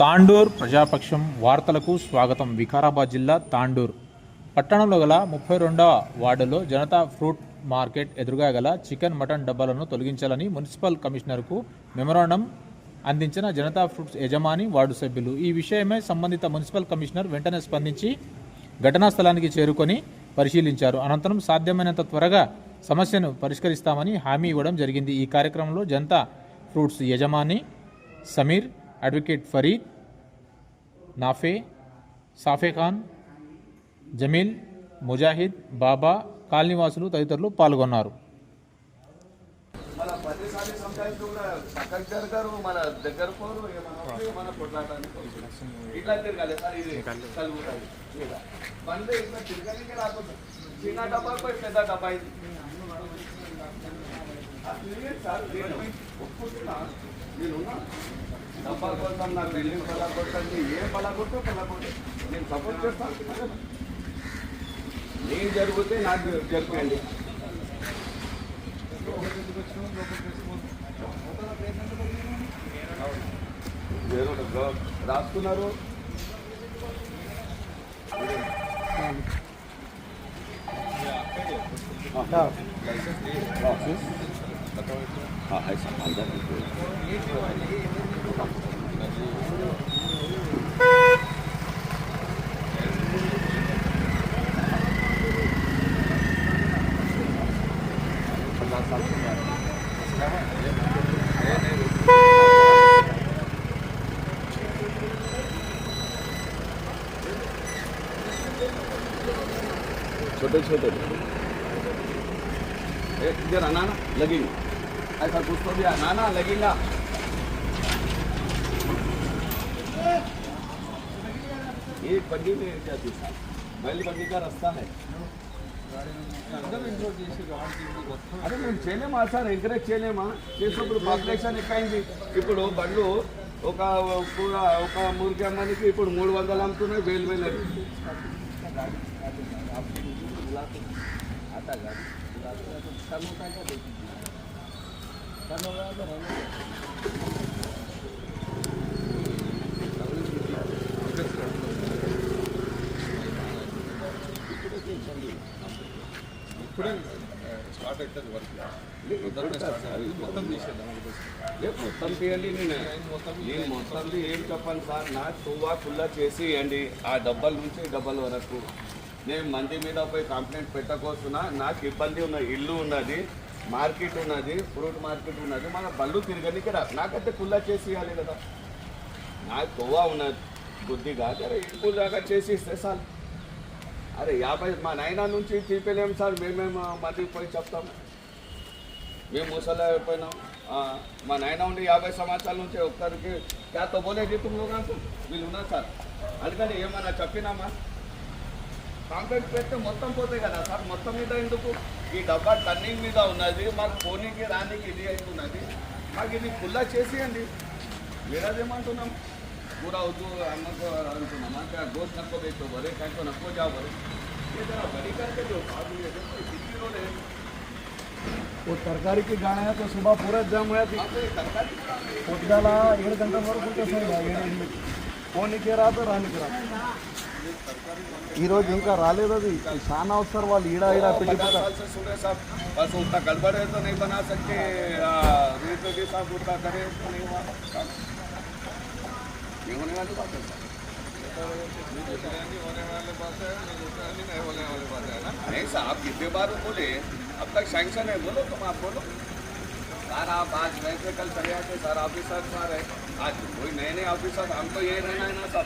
తాండూర్ ప్రజాపక్షం వార్తలకు స్వాగతం. వికారాబాద్ జిల్లా తాండూర్. పట్టణంలో గల ముప్పై రెండవ వార్డులో జనతా ఫ్రూట్ మార్కెట్ ఎదురుగా గల చికెన్ మటన్ డబ్బాలను తొలగించాలని మున్సిపల్ కమిషనర్కు మెమోరాండం అందించిన జనతా ఫ్రూట్స్ యజమాని వార్డు సభ్యులు. ఈ విషయమై సంబంధిత మున్సిపల్ కమిషనర్ వెంటనే స్పందించి ఘటనా స్థలానికి చేరుకొని పరిశీలించారు. అనంతరం సాధ్యమైనంత త్వరగా సమస్యను పరిష్కరిస్తామని హామీ ఇవ్వడం జరిగింది. ఈ కార్యక్రమంలో జనతా ఫ్రూట్స్ యజమాని సమీర్ అడ్వకేట్ ఫరీద్ నాఫే సాఫే ఖాన్ జమీల్ ముజాహిద్ బాబా కాలనీవాసులు తదితరులు పాల్గొన్నారు. చిన్న డబ్బా పెద్ద డబ్బా ఇది నేను డబ్బా కోసం నా బిల్డింగ్ పలా కొట్టండి ఏ పలా కొట్టో పలా కొట్టు నేను సపోర్ట్ చేస్తాను నేను జరిగితే నాకు జరిపేయండి జరుగుతుంది రాసుకున్నారు हाँ है छोटे। छोटे इधर आना ना लगेंगे। ऐसा कुछ तो भी आना ना लगेगा ये बड्डी में क्या दिशा बैल बड्डी का रास्ता है అదే మేము చేయలేమా సార్ ఎంకరేజ్ చేయలేమా చేసినప్పుడు పాపులేషన్ ఎక్కువైంది ఇప్పుడు బండ్లు ఒక కూర ఒక మురికి అమ్మానికి ఇప్పుడు మూడు వందలు అమ్ముతున్నాయి వేలు వేలు లేదు మొత్తం తీయండి నేను నేను మొత్తం ఏం చెప్పాను సార్ నా తువ్వా కుల్లా చేసి ఇవ్వండి ఆ డబ్బల నుంచి డబ్బల వరకు నేను మంది మీద పోయి కంప్లైంట్ పెట్టకోస్తున్నా నాకు ఇబ్బంది ఉన్న ఇల్లు ఉన్నది మార్కెట్ ఉన్నది ఫ్రూట్ మార్కెట్ ఉన్నది మన బళ్ళు తిరగనికి రా నాకైతే కుల్లా చేసి ఇవ్వాలి కదా. నాకు తువ్వా ఉన్నది బుద్ధిగా అరే ఇంకో దాకా చేసి ఇస్తే సార్ అరే యాభై మా నాయన నుంచి తీపలేం సార్? మేమేమో మందికి పోయి చెప్తాము మేము ముసలి అయిపోయినాం మా నాయన ఉండి యాభై సంవత్సరాల నుంచి ఒక్కరికి క్యాతో పోలే తుమ్ము నాకు వీళ్ళు ఉన్నారు సార్. అందుకని ఏమన్నా చెప్పినామా? కాంప్లైంట్ పెడితే మొత్తం పోతాయి కదా సార్. మొత్తం మీద ఎందుకు? ఈ డబ్బా టర్నింగ్ మీద ఉన్నది మాకు పోనీకి రానికి ఇది అవుతున్నది మాకు ఇది ఫుల్లా చేసేయండి మీరదేమంటున్నాం पूरा उर्दू हमको अंतुना मां क्या गोश्त नको बेचो भरे क्या को नको जाओ भरे ये जरा बड़ी करके जो बात हुई है देखो कितनी रोड है वो तरकारी की गाड़ी है तो सुबह पूरा जाम हुआ थी आप ये सरकारी పొద్దుగాల ఏడు గంటల వరకు ఉంటే సార్ ఏడు ఎనిమిది పోనీకే రాదు రానికి రాదు ఈరోజు ఇంకా రాలేదు అది చాలా వస్తారు వాళ్ళు ఈడ ఈడ पचास పెళ్ళిపోతారు साल से सुने साहब बस उतना गड़बड़ है तो नहीं बना सकते आ, रेट के साथ उतना करे तो नहीं हुआ काम। ये होने वाली बात है नहीं साहब कितने बार बोले अब तक सैंक्शन है बोलो तुम आप बोलो सर आप आज वैसे कल चले आते सर ऑफिसर सर है आज कोई नए नए ऑफिसर हम तो यही रहना है ना सब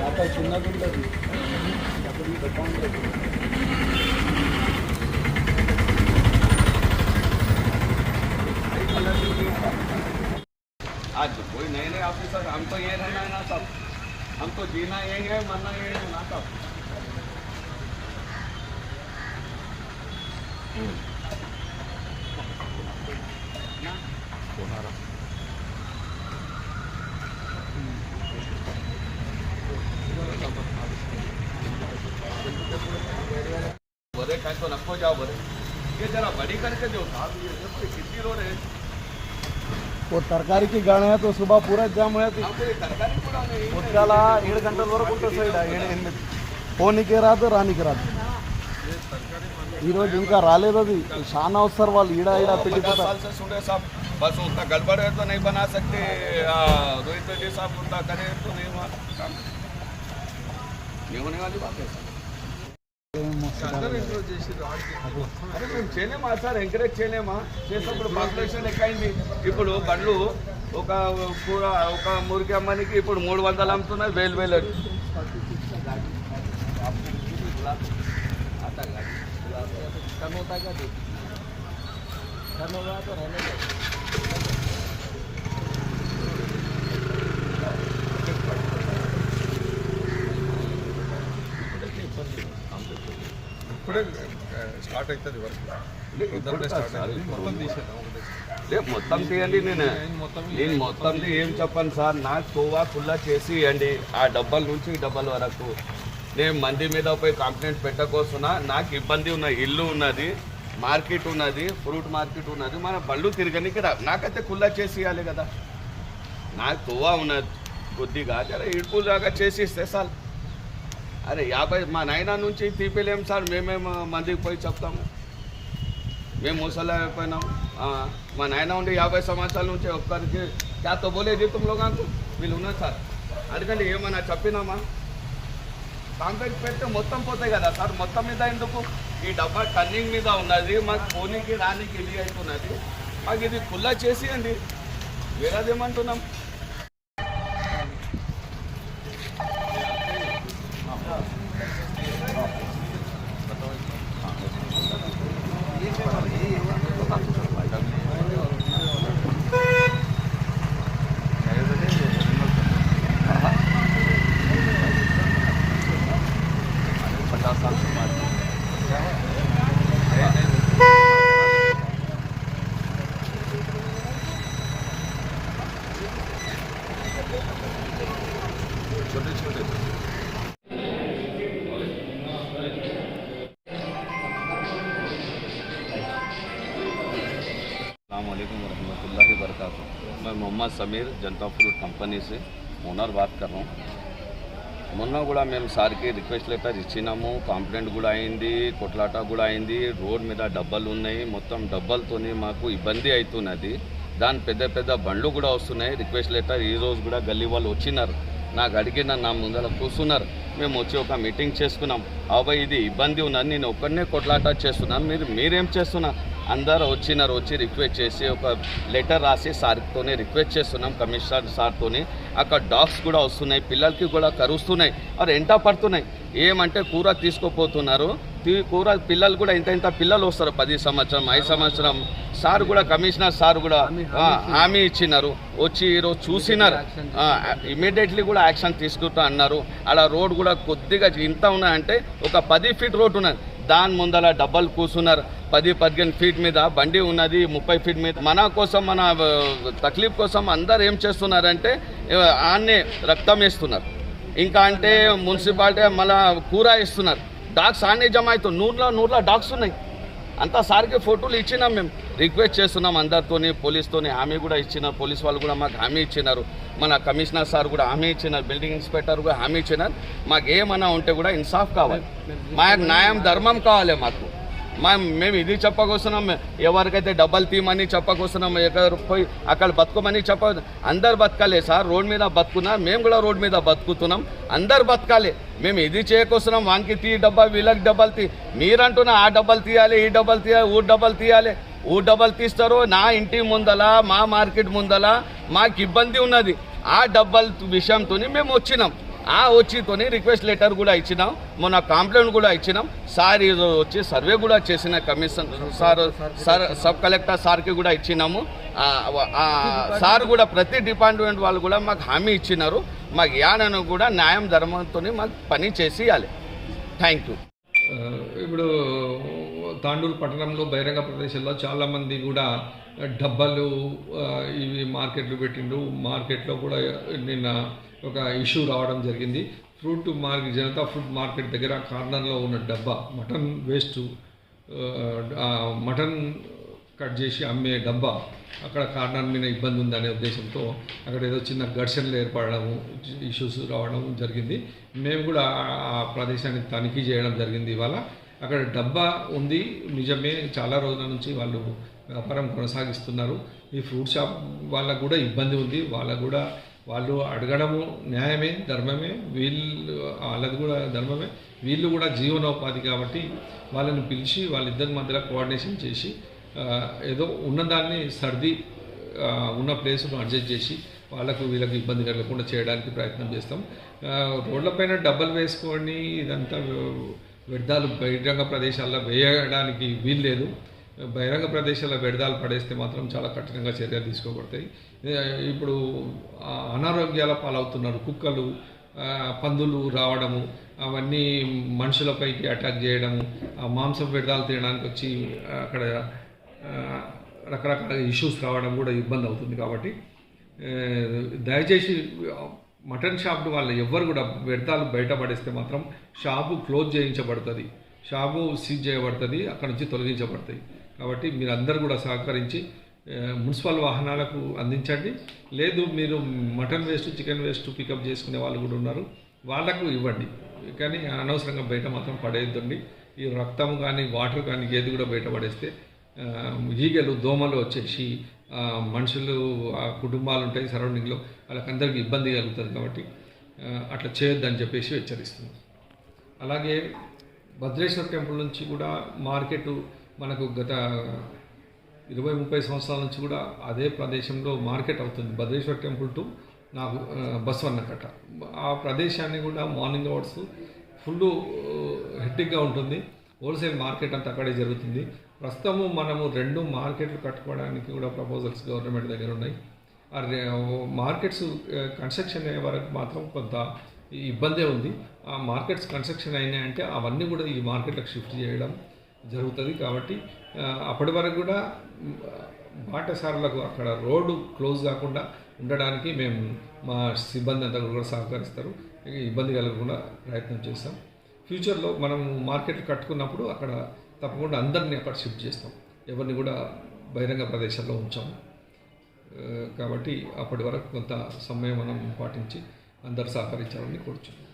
వ్యాపారం చిన్నగా ఉంటుంది आज कोई नए नए ऑफिसर हम तो ये रहना है ना सब हमको जीना यही है मरना यही है ना तब जाओ बड़े ये जरा बड़ी करके दो साहब ये देखो ये कितनी रोड है वो तरकारी की गाड़ी है तो सुबह पूरा जाम है आपको ये तरकारी पूरा नहीं పొద్దుగాల ఏడు గంటల వరకు ఉంటుంది సార్ ఈడ ఏడు ఎనిమిది పోనీకే రాదు రానికి రాదు ఈరోజు ఇంకా రాలేదు అది చాలా వస్తారు వాళ్ళు ఈడ ఈడ पचास పెట్టిపోతారు साल से सुन रहे साहब बस उतना गड़बड़ है तो नहीं बना सकते आ, रोहित रेड्डी साहब उतना करे तो नहीं हुआ काम नहीं होने वाली बात है सर। మేము చేయలేమా సార్ ఎంకరేజ్ చేయలేమా చేసినప్పుడు పాపులేషన్ ఎక్కువైంది ఇప్పుడు బండ్లు ఒక కూర ఒక మురికి అమ్మానికి ఇప్పుడు మూడు వందలు అమ్ముతున్నాయి వేలు వేలు ఇప్పుడే స్టార్ట్ అవుతుంది వర్క్ మొత్తం తీయండి నేను నేను మొత్తం ఏం చెప్పను సార్? నాకు కోవా కుల్లా చేసి ఇవ్వండి ఆ డబ్బాల నుంచి డబ్బాల వరకు. నేను మంది మీద పోయి కంప్లైంట్ పెట్టకోస్తున్నా నాకు ఇబ్బంది ఉన్నది ఇల్లు ఉన్నది మార్కెట్ ఉన్నది ఫ్రూట్ మార్కెట్ ఉన్నది మన బళ్ళు తిరగనికి రా. నాకైతే కుల్లా చేసి ఇవ్వాలి కదా. నాకు కోవా ఉన్నది కొద్దిగా జర ఇడుపులు దాకా చేసి ఇస్తే సార్ అరే యాభై మా నాయన నుంచి తీపిలేం సార్ మేమేమో మందికి పోయి చెప్తాము. మేము ముసలి అయిపోయినాం. మా నాయన ఉండి యాభై సంవత్సరాల నుంచి ఒక్కరికి క్యాతో బోలే జీతం కాదు. వీళ్ళు ఉన్నారు సార్. అందుకని ఏమన్నా చెప్పినామా? కాంపెక్ట్ పెడితే మొత్తం పోతాయి కదా సార్. మొత్తం మీద ఎందుకు? ఈ డబ్బా టర్నింగ్ మీద ఉన్నది మాకు పోనీకి రానికి ఇది అవుతున్నది మాకు ఇది ఫుల్లా వేరేది వేరేదేమంటున్నాం मैं मोहम्मद समीर जनता फ्रूट कंपनी से ఓనర్ బాత్ कर रहा हूँ మొన్న కూడా మేము సార్కి రిక్వెస్ట్ లెటర్ ఇచ్చినాము కంప్లైంట్ కూడా అయింది కొట్లాట కూడా అయింది రోడ్ మీద డబ్బాలు ఉన్నాయి మొత్తం డబ్బాలతోని మాకు ఇబ్బంది అవుతున్నది దాని పెద్ద పెద్ద బండ్లు కూడా వస్తున్నాయి రిక్వెస్ట్ లెటర్ ఈ రోజు కూడా గల్లీ వాళ్ళు వచ్చినారు నాకు అడిగిన నా ముందర కూర్చున్నారు మేము వచ్చి ఒక మీటింగ్ చేసుకున్నాం అబ్బాయి ఇది ఇబ్బంది ఉన్నది నేను ఒక్కడనే కొట్లాట చేస్తున్నాను మీరు మీరేం చేస్తున్నారు అందరూ వచ్చినారు వచ్చి రిక్వెస్ట్ చేసి ఒక లెటర్ రాసి సార్తోనే రిక్వెస్ట్ చేస్తున్నాం కమిషనర్ సార్తోని. అక్కడ డాగ్స్ కూడా వస్తున్నాయి పిల్లలకి కూడా కరుస్తున్నాయి. అరే ఎంట పడుతున్నాయి? ఏమంటే కూర తీసుకోపోతున్నారు. కూర పిల్లలు కూడా ఇంత ఇంత పిల్లలు వస్తారు పది సంవత్సరం ఐదు సంవత్సరం. సార్ కూడా కమిషనర్ సార్ కూడా హామీ ఇచ్చినారు. వచ్చి ఈరోజు చూసినారు. ఇమీడియట్లీ కూడా యాక్షన్ తీసుకుంటా అన్నారు. అలా రోడ్ కూడా కొద్దిగా ఇంత ఉన్నాయంటే ఒక పది ఫీట్ రోడ్ ఉన్నది. దాని ముందర డబ్బలు కూర్చున్నారు పది పదిహేను ఫీట్ మీద బండి ఉన్నది ముప్పై ఫీట్ మీద. మన కోసం మన తక్లీఫ్ కోసం అందరు ఏం చేస్తున్నారంటే ఆన్నే రక్తం వేస్తున్నారు. ఇంకా అంటే మున్సిపాలిటీ మళ్ళీ కూర ఇస్తున్నారు డాగ్స్ ఆన్నే జమ అవుతుంది నూరులో నూరులో డాగ్స్ ఉన్నాయి. అంతా సార్కి ఫోటోలు ఇచ్చినాం మేము. రిక్వెస్ట్ చేస్తున్నాం అందరితోని పోలీస్తోని హామీ కూడా ఇచ్చినారు. పోలీస్ వాళ్ళు కూడా మాకు హామీ ఇచ్చినారు. మన కమిషనర్ సార్ కూడా హామీ ఇచ్చినారు. బిల్డింగ్ ఇన్స్పెక్టర్ కూడా హామీ ఇచ్చినారు. మాకు ఏమన్నా ఉంటే కూడా ఇన్సాఫ్ కావాలి. మాకు న్యాయం ధర్మం కావాలి మాకు. మేము ఇది చెప్పకొస్తున్నాం ఎవరికైతే డబ్బులు తీయమని చెప్పకొస్తున్నాం ఎక్కడ పోయి అక్కడ బతుకోమని చెప్ప అందరు బతకాలి సార్ రోడ్ మీద బతుకున్నా మేము కూడా రోడ్ మీద బతుకుతున్నాం అందరు బతకాలి. మేము ఇది చేయకొస్తున్నాం వానికి తీ డబ్బా వీళ్ళకి డబ్బలు తీ మీరంటున్నా ఆ డబ్బలు తీయాలి ఈ డబ్బలు తీయాలి ఊరు డబ్బలు తీయాలి. ఊరు డబ్బలు తీస్తారు నా ఇంటి ముందల మా మార్కెట్ ముందల మాకు ఇబ్బంది ఉన్నది. ఆ డబ్బల విషయంతో మేము వచ్చినాం. ఆ వచ్చితోని రిక్వెస్ట్ లెటర్ కూడా ఇచ్చినాం. మొన్న కంప్లైంట్ కూడా ఇచ్చినాం. సార్ ఈరోజు వచ్చి సర్వే కూడా చేసిన commission sir sir sub collector సార్కి కూడా ఇచ్చినాము. సార్ కూడా ప్రతి డిపార్ట్మెంట్ వాళ్ళు కూడా మాకు హామీ ఇచ్చినారు. మాకు యానను కూడా న్యాయం ధర్మంతో మాకు పని చేసి ఇవ్వాలి థ్యాంక్ యూ ఇప్పుడు తాండూరు పట్టణంలో బహిరంగ ప్రదేశాల్లో చాలామంది కూడా డబ్బాలు ఇవి మార్కెట్లు పెట్టిండు మార్కెట్లో కూడా నిన్న ఒక ఇష్యూ రావడం జరిగింది. Fruit market Janata fruit market దగ్గర కార్నర్లో ఉన్న డబ్బా మటన్ వేస్ట్ మటన్ కట్ చేసి అమ్మే డబ్బా అక్కడ కార్నర్ మీద ఇబ్బంది ఉందనే ఉద్దేశంతో అక్కడ ఏదో చిన్న ఘర్షణలు ఏర్పడము ఇష్యూస్ రావడం జరిగింది. మేము కూడా ఆ- ఆ ప్రదేశాన్ని తనిఖీ చేయడం జరిగింది ఇవాళ. అక్కడ డబ్బా ఉంది నిజమే చాలా రోజుల నుంచి వాళ్ళు వ్యాపారం కొనసాగిస్తున్నారు. ఈ ఫ్రూట్ షాప్ వాళ్ళకు కూడా ఇబ్బంది ఉంది వాళ్ళకు కూడా వాళ్ళు అడగడము న్యాయమే ధర్మమే. వీళ్ళు వాళ్ళది కూడా ధర్మమే. వీళ్ళు కూడా జీవనోపాధి కాబట్టి వాళ్ళని పిలిచి వాళ్ళిద్దరి మధ్యలో కోఆర్డినేషన్ చేసి ఏదో ఉన్నదాన్ని సర్ది ఉన్న ప్లేస్ను అడ్జస్ట్ చేసి వాళ్ళకు వీళ్ళకి ఇబ్బంది కలగకుండా చేయడానికి ప్రయత్నం చేస్తాం. రోడ్లపైన డబ్బలు వేసుకొని ఇదంతా వ్యర్థాలు బహిరంగ ప్రదేశాల్లో వేయడానికి వీలు లేదు. బహిరంగ ప్రదేశాల్లో వ్యర్థాలు పడేస్తే మాత్రం చాలా కఠినంగా చర్యలు తీసుకోబడతాయి. ఇప్పుడు అనారోగ్యాల పాలవుతున్నారు. కుక్కలు పందులు రావడము అవన్నీ మనుషులపైకి అటాక్ చేయడము ఆ మాంసం వ్యర్థాలు తినడానికి వచ్చి అక్కడ రకరకాల ఇష్యూస్ రావడం కూడా ఇబ్బంది అవుతుంది కాబట్టి దయచేసి మటన్ షాప్ వాళ్ళు ఎవ్వరు కూడా వ్యర్థాలు బయటపడేస్తే మాత్రం షాపు క్లోజ్ చేయించబడుతుంది. షాపు సీజ్ చేయబడుతుంది. అక్కడ నుంచి తొలగించబడతాయి కాబట్టి మీరు అందరు కూడా సహకరించి మున్సిపల్ వాహనాలకు అందించండి. లేదు మీరు mutton waste chicken waste pickup చేసుకునే వాళ్ళు కూడా ఉన్నారు. వాళ్ళకు ఇవ్వండి. కానీ అనవసరంగా బయట మాత్రం పడేయద్దండి. ఈ రక్తం కానీ వాటర్ కానీ ఏది కూడా బయట పడేస్తే ఈగలు దోమలు వచ్చేసి మనుషులు ఆ కుటుంబాలు ఉంటాయి సరౌండింగ్లో వాళ్ళకందరికీ ఇబ్బంది కలుగుతుంది కాబట్టి అట్లా చేయొద్దని చెప్పేసి హెచ్చరిస్తున్నాం. అలాగే భద్రేశ్వర టెంపుల్ నుంచి కూడా మార్కెట్ మనకు గత ఇరవై ముప్పై సంవత్సరాల నుంచి కూడా అదే ప్రదేశంలో మార్కెట్ అవుతుంది. భద్రేశ్వర టెంపుల్ టు నాకు ఆ, బసవన్నకట్ట ఆ ప్రదేశాన్ని కూడా మార్నింగ్ అవర్స్ ఫుల్ హెట్టిక్గా ఉంటుంది. హోల్సేల్ మార్కెట్ అంతా అక్కడే జరుగుతుంది. ప్రస్తుతము మనము రెండు మార్కెట్లు కట్టుకోవడానికి కూడా ప్రపోజల్స్ గవర్నమెంట్ దగ్గర ఉన్నాయి. ఆ మార్కెట్స్ కన్స్ట్రక్షన్ అయ్యే వరకు మాత్రం కొంత ఇబ్బందే ఉంది. ఆ మార్కెట్స్ కన్స్ట్రక్షన్ అయినాయంటే అవన్నీ కూడా ఈ మార్కెట్లకు షిఫ్ట్ చేయడం జరుగుతుంది కాబట్టి అప్పటి వరకు కూడా బాటసారులకు అక్కడ రోడ్డు క్లోజ్ కాకుండా ఉండడానికి మేము మా సిబ్బంది అంతా కూడా సహకరిస్తారు. ఇబ్బంది కలగకుండా ప్రయత్నం చేస్తాం. ఫ్యూచర్లో మనం మార్కెట్ కట్టుకున్నప్పుడు అక్కడ తప్పకుండా అందరినీ అక్కడ షిఫ్ట్ చేస్తాం. ఎవరిని కూడా బహిరంగ ప్రదేశాల్లో ఉంచాము. కాబట్టి అప్పటి వరకు కొంత సమయం మనం పాటించి అందరు సహకరించాలని కోరుచున్నాం.